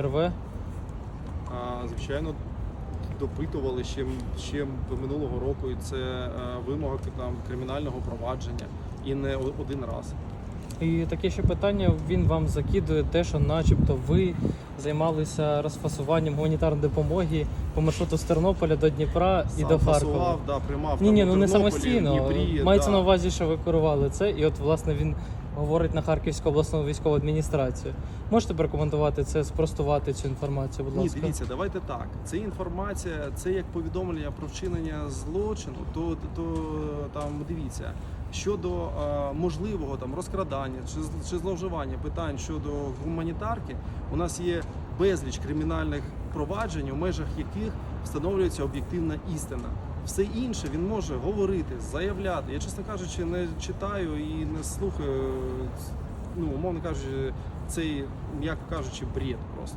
РВ. А, звичайно, допитували ще, ще минулого року, і це е, вимога там кримінального провадження і не один раз. І таке ще питання: він вам закидує те, що, начебто, ви займалися розфасуванням гуманітарної допомоги по маршруту з Тернополя до Дніпра і до Харкова. фасував, да, приймав Ні, ні, ну не Тернополі, самостійно. Дніпрі, Мається да. на увазі, що ви керували це, і от власне він говорить на Харківську обласну військову адміністрацію. Можете прокоментувати це, спростувати цю інформацію, будь Ні, дивіться, давайте так. Це інформація, це як повідомлення про вчинення злочину, то, то там дивіться. Щодо е, можливого там розкрадання чи, чи зловживання питань щодо гуманітарки, у нас є безліч кримінальних проваджень, у межах яких встановлюється об'єктивна істина. Все інше він може говорити, заявляти. Я, чесно кажучи, не читаю і не слухаю, ну, умовно кажучи, цей, м'яко кажучи, бред просто.